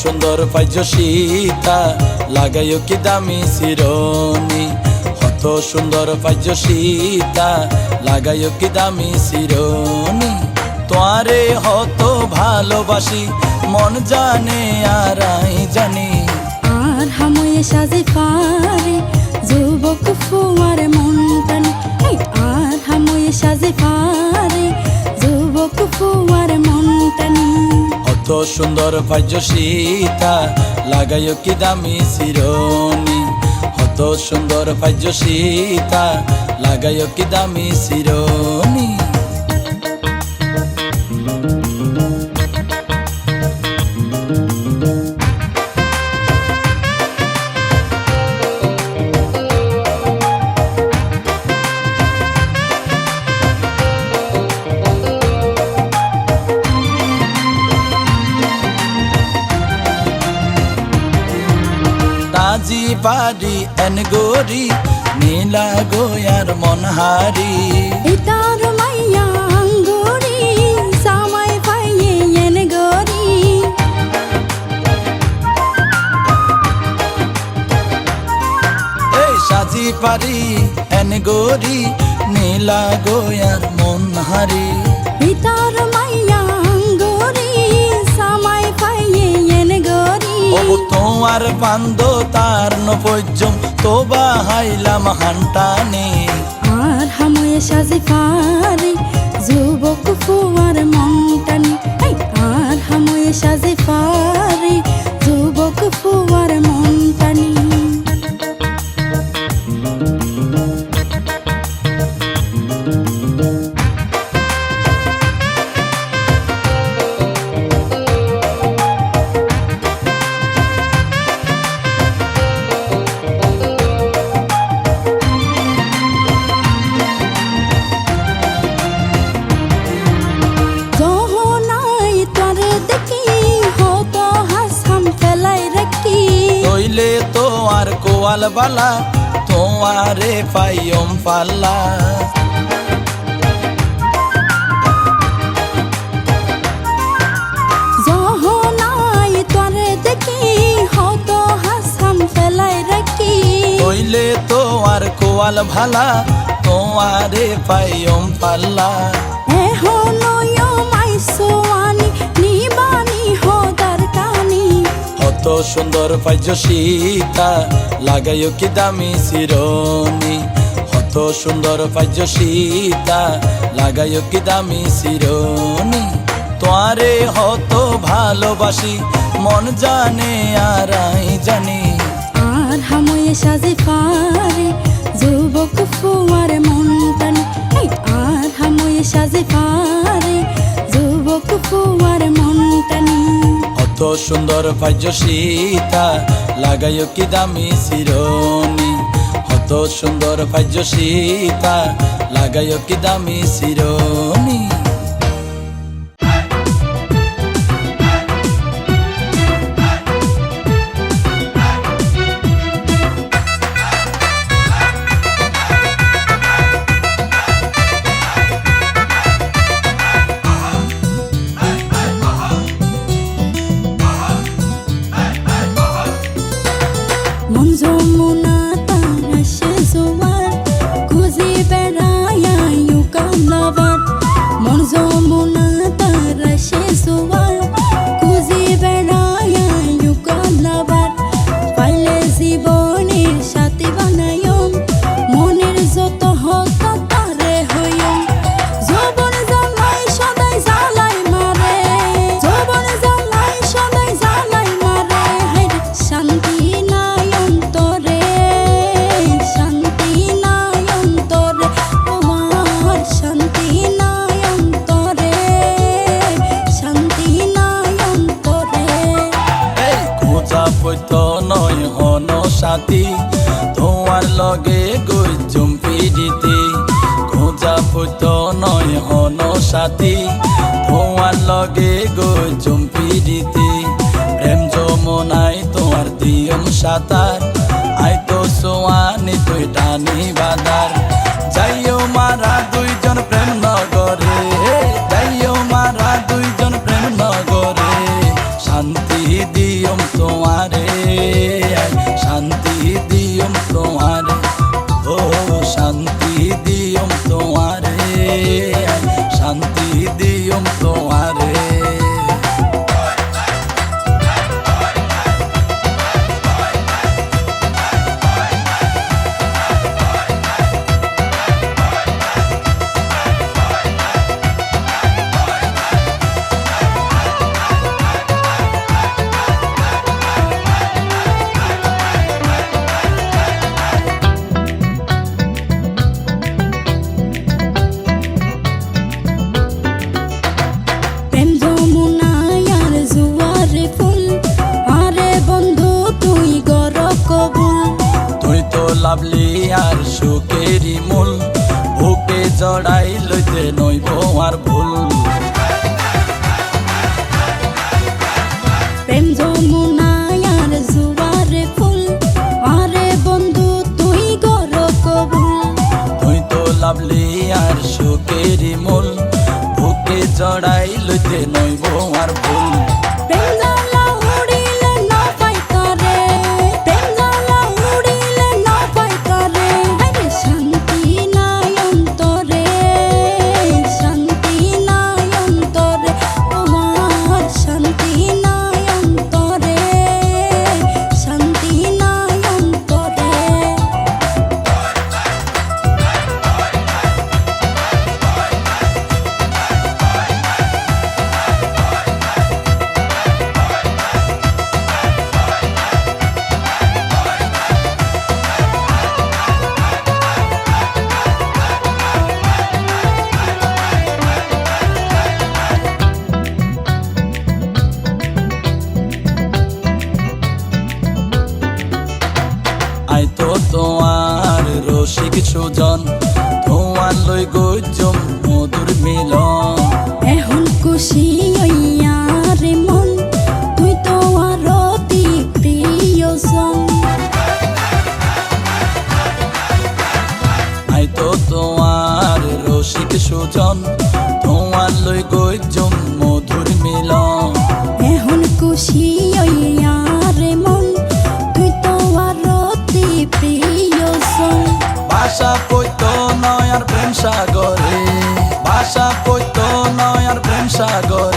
সুন্দর পাইজ সীতা। লাগাইও কি দামি শিরনি হত সুন্দর পাইজ সীতা। লাগাইও কি দামি শিরনি তোয়ারে হত ভালোবাসি, মন জানে আর আই জানি। আর হাময়ে সাজে পারে যুবক ফুয়ার মনটানি এই আর হাময়ে সাজে পারে যুবক অত সুন্দর ভাজ্য সীতা, লাগাইও কি দামি শিরনি। হত সুন্দর ভাজ্য সীতা, লাগাইও কি দামি শিরনি। পারি এন গরি নীলা গোয়ার মনহারি এটার মাইয়া আঙ্গুরি সামাই পাইয়ে এন গরি এই সাজি পারি এন গরি নীলা গোয়ার মনহারি এটার গরি ও তোমার বান্দ তার নপর্যম তোবা হাইলাম হান্টানে আর হাময়ে সাজে পারে যুবক ফুয়ার মনটানি আর হাময়ে সাজে পারে যুবক ফুয়ার মনটানি তৈলে তো আর কোয়াল বালা তোমারে পাইয়ম পাল্লা। তৈলে তো আর কোয়াল ভালা তোমারে পাইয়ম পাল্লা। এহনয় মাইসোয়ানি নিবানি কত সুন্দর পাইজ সীতা, লাগাইও কি দামি শিরনি কত সুন্দর পাইজ সীতা, লাগাইও কি দামি শিরনি তোয়ারে হত ভালোবাসি, মন জানে আর আই জানি। আর হাময়ে সাজে পারে যুবক ফুয়ার মনটানি এই আর হাময়ে সাজে পারে যুবক ফুয়ার কত সুন্দর ভাজ্য সীতা, লাগাইও কি দামি শিরনি। হত সুন্দর ভাজ্য সীতা, লাগাইও কি দামি শিরনি। সাথী, তোমার লগে গো চুম্পি দিতে। প্রেম যমনাই তোমার দিয়ম সাতার আই তো সোয়ানি তুই টানি বাদার লাভলি আর সুখেরই মূল। বুকে জড়াই লইতে নইব আর ভুল। প্রেম যমুনায় আর জুয়ারে ফুল। আরে বন্ধু তুই গর কবুল। তুই তো লাভলি আর সুখেরই মূল। বুকে জড়াই লইতে নইব আর ভুল। আই তো তোমার রসিক সুজন তোমার লই গজম মধুর মিলন। এখন খুশি রে মন তুই তো আর অতি প্রিয়জন ভাষা কইতো নয় আর প্রেম সাগরে ভাষা কইতো নয় আর প্রেম সাগরে।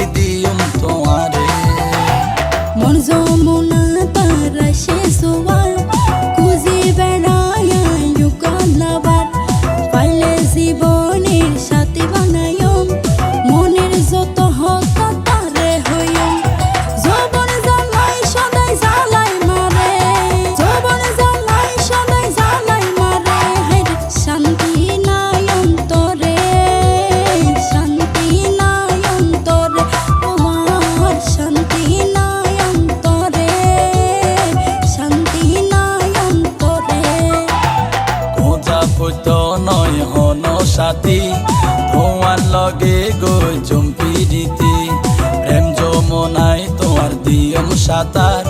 শান্তি দিয়ম দিয়ম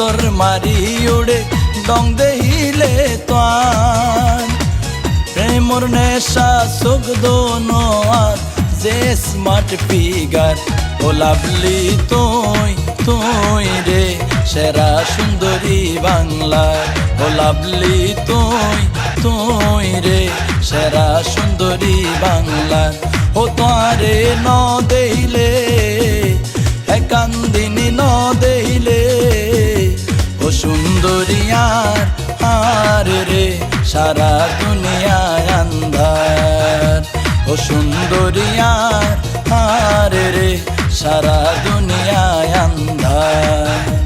মোসর মারি উড়ে ডং দেহিলে তান প্রেমর নেশা, সুখ দোনোয়ার যে স্মার্ট ফিগার ও লাভলি তুই তুই রে, সেরা সুন্দরী বাংলার। ও লাভলি তুই তুই রে, সেরা সুন্দরী বাংলার। ও তারে ন দেইলে কান্দিনী ন দেইলে ও সুন্দরিয়ার হার রে সারা দুনিয়ায় আন্ধার। ও সুন্দরিয়ার হার রে সারা দুনিয়ায় আন্ধার।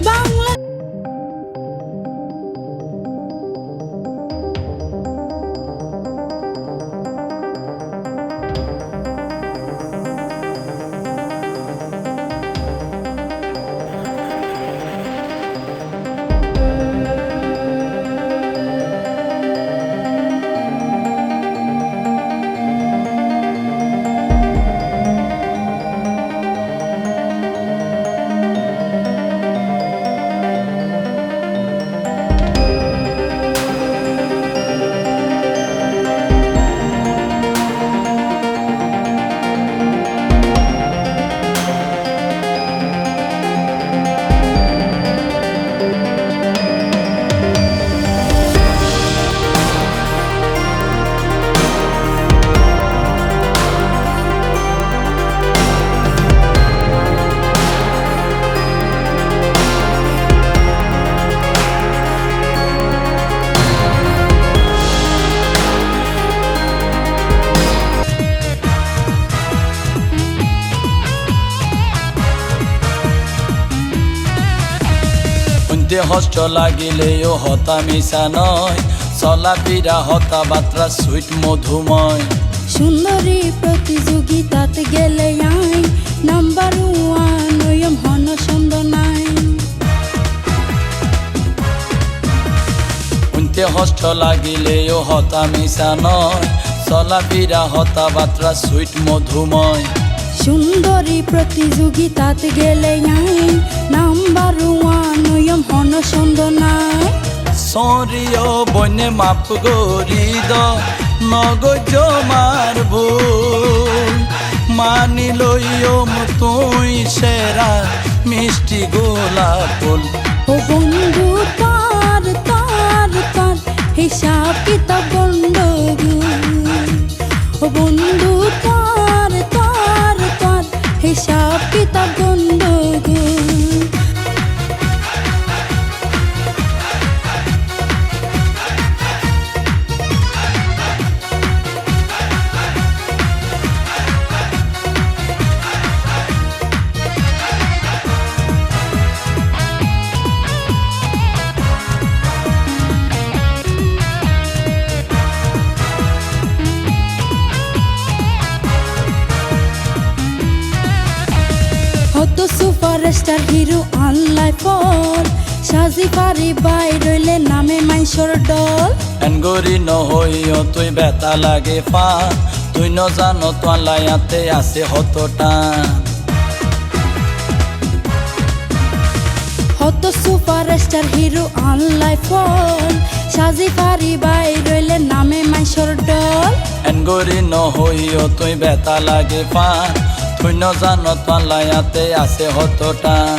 হষ্ট লাগিলেও হতা মিশা নয়। চলাফিরা হতা বাত্রা সুইট মধুময়। সুন্দরী প্রতিযোগিতাতে গেলে আই। নাম্বার ওয়ান ওয়ম হন সুন্দর নাই। উইন্তে হষ্ট লাগিলেও হতা মিশা নয়। চলাফিরা হতা বাত্রা সুইট মধুময়। সুন্দরী প্রতিযোগিতাতে গেলে আই নাম্বার ওয়ান ওয়ম হন সুন্দর নাই সরিও বনে মাপ গরি দ নগজ মার ভুল। মানি লইও তুই সেরা মিষ্টি গোলাপ ফুল। ও বন্ধু তার তার তার হিসাব কিতাব গন্ডগোল ও বন্ধু তার এনগরি নহইও তুই বেতা লাগে পা তুই ন জানো তোলায়াতে আছে হত টান। হত সুপারস্টার হিরো আনলাই ফল সাজি পারি বাই রইলে নামে মাইসর ডল। এনগরি নহইও তুই বেতা লাগে পা তুই ন জানো তোলায়াতে আছে হত টান।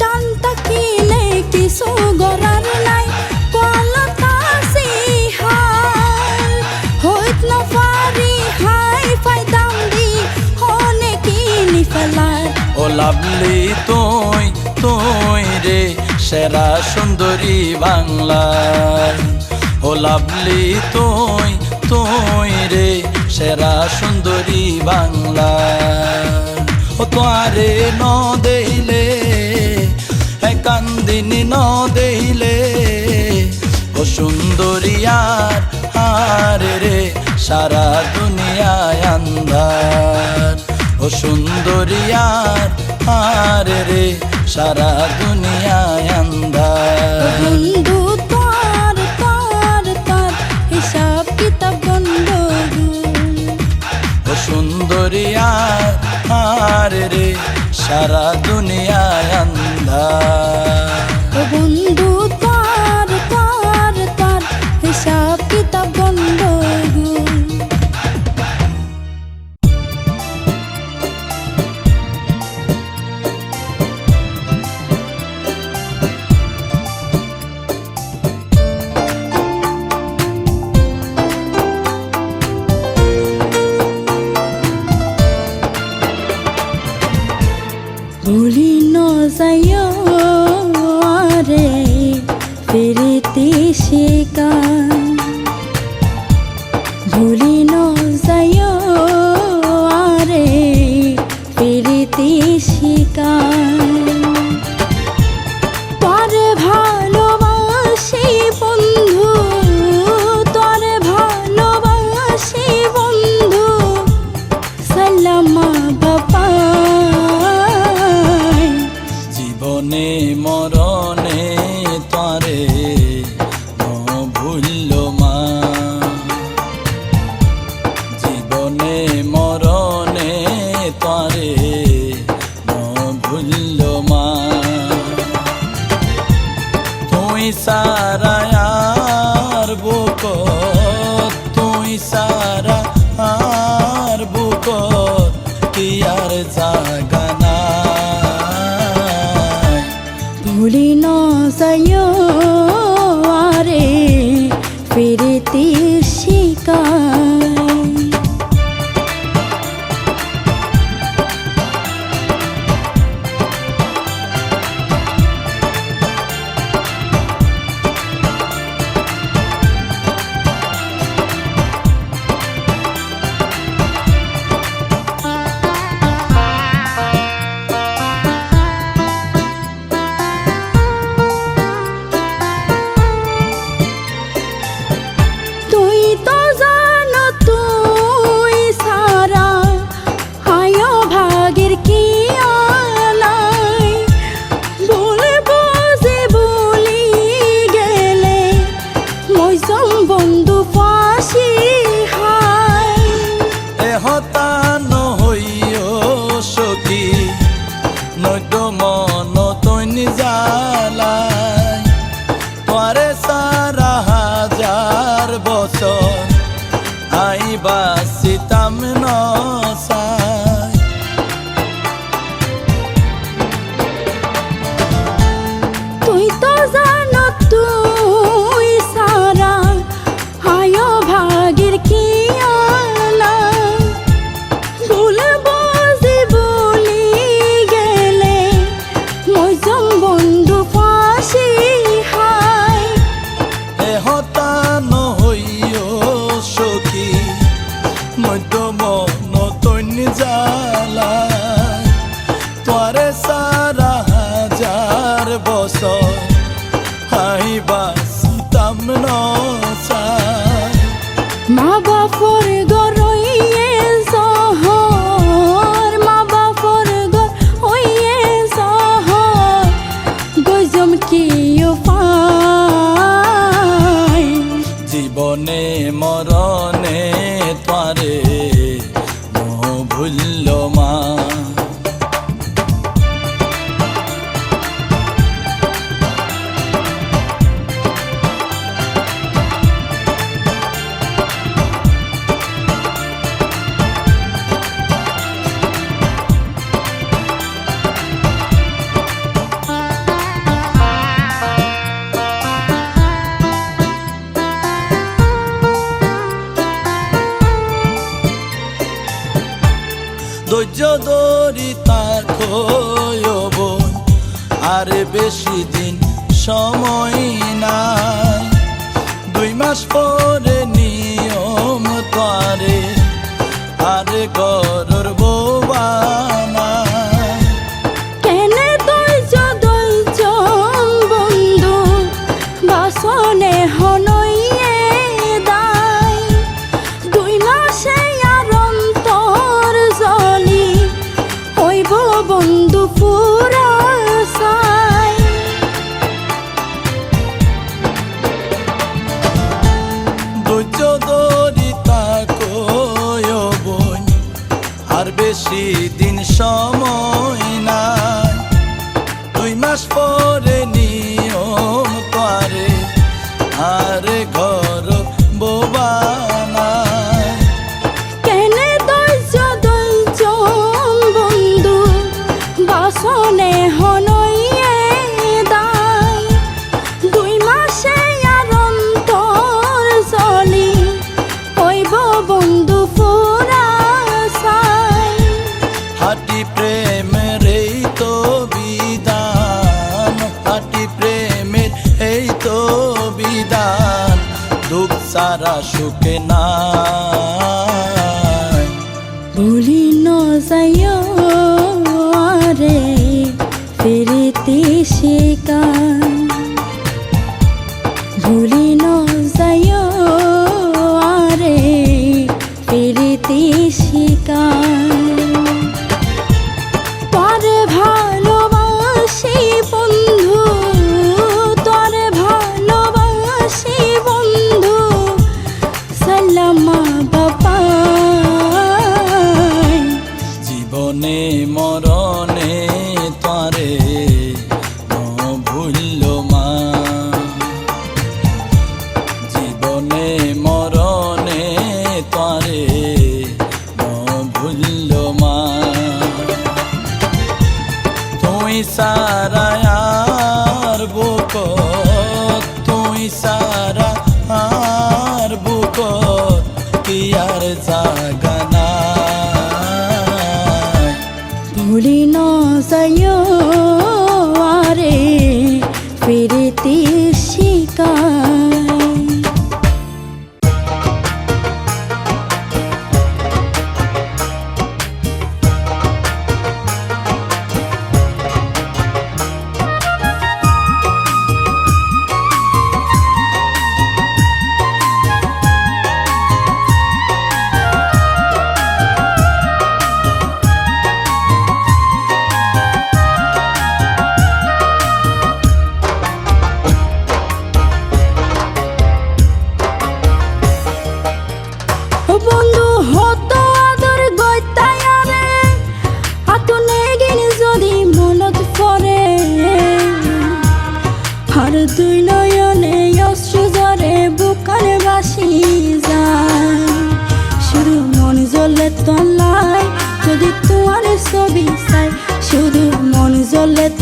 টান তাকিলে কিছু গরার লাভলি তুই তুই রে সেরা সুন্দরী বাংলার। ও লাভলি তুই তুই রে সেরা সুন্দরী বাংলার। ও তোয়ারে ন দেইলে, এ কান্দিনী ন দেইলে, ও সুন্দরিয়ার হারে রে সারা দুনিয়ায় আন্ধার। ও সুন্দরিয়ার আরে রে সারা দুনিয়ায় আন্ধার। তার তার তার হিসাব কিতাব গন্ডগোল ও সুন্দরিয়ার আরে রে সারা দুনিয়ায় আন্ধার। तेरे ধৈর্য তাকো বোন আর বেশি দিন সময় না দুই মাস পরে see. গাইতে শেখা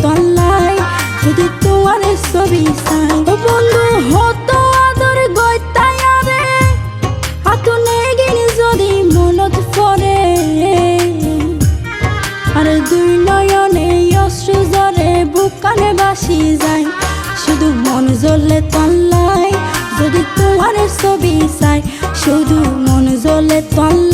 তল্লায় যদি তোমার ছবি চাই বন্ধু হতো আদর গইতায়ারে হাতুনে গিনি যদি মনত পড়ে। আর দুই নয়নে অশ্রু জরে বুকানে বাসি যায়। শুধু মন জ্বলে তল্লায় যদি তোমার ছবি চাই, শুধু মন জ্বলে তল্লায়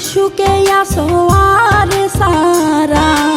শুকে আসো আর সারা।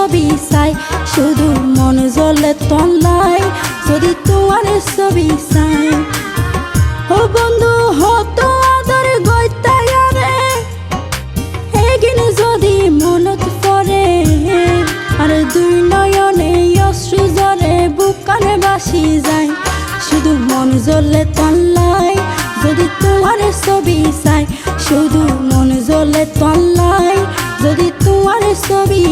ছবি চাই, শুধু মন জ্বলে তলাই যদি তোমার ছবি চাই। ও বন্ধু, হতো আদর গইতায়ারে এগিন যদি মনত পড়ে, আর দুই নয়নে অশ্রু জলে বুকানে বাসি যায়। শুধু মন জ্বলে তলাই যদি তোমার ছবি চাই, শুধু মন জ্বলে তলাই যদি তোমার ছবি